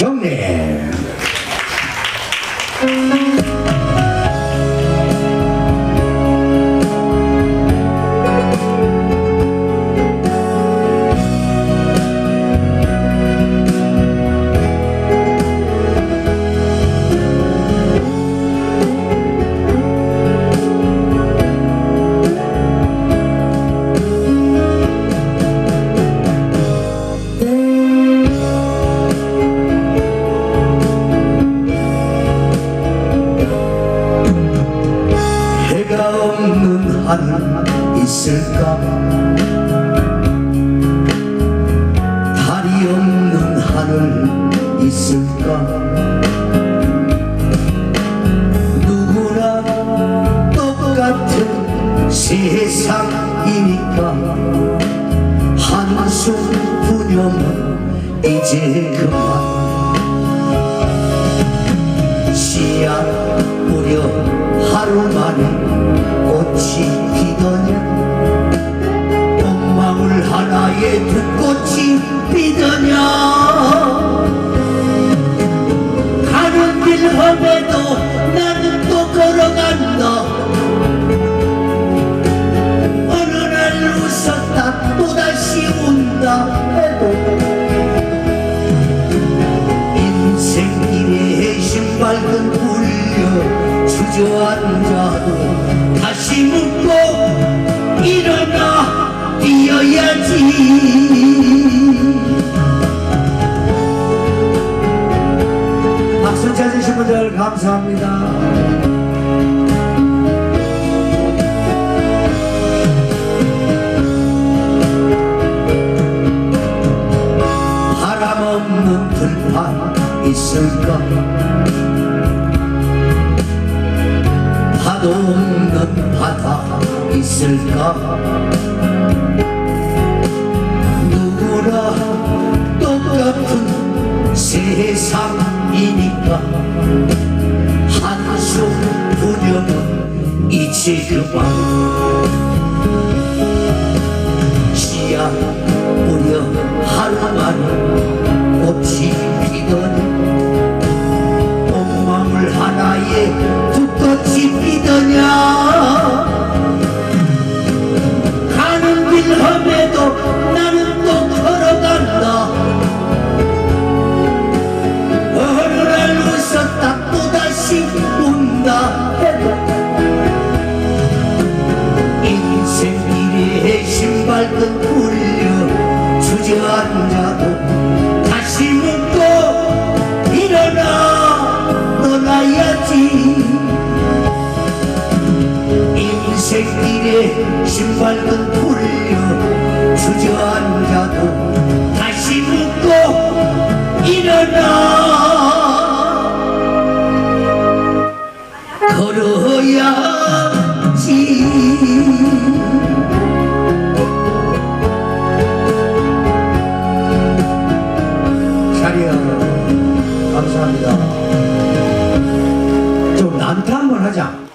경례 하늘 있을까? 달이 없는 하늘 있을까? 누구나 똑같은 세상이니까 한숨 분념은 이제 그만 인생길에 신발끈 풀려 주저앉아도 다시 묻고 일어나 뛰어야지. 박수 찾으신 분들 감사합니다 있을까? 파도 없는 바다 있을까? 누구나 똑같은 세상이니까 한숨 부려면 이제 그만 씨앗 뿌려 하루만 풀려 주저앉아도 다시 묻고 일어나 떠나야지. 인생길에 신발끈 풀려 주저앉아도 자리야. 감사합니다. 좀 난타 한번 하자.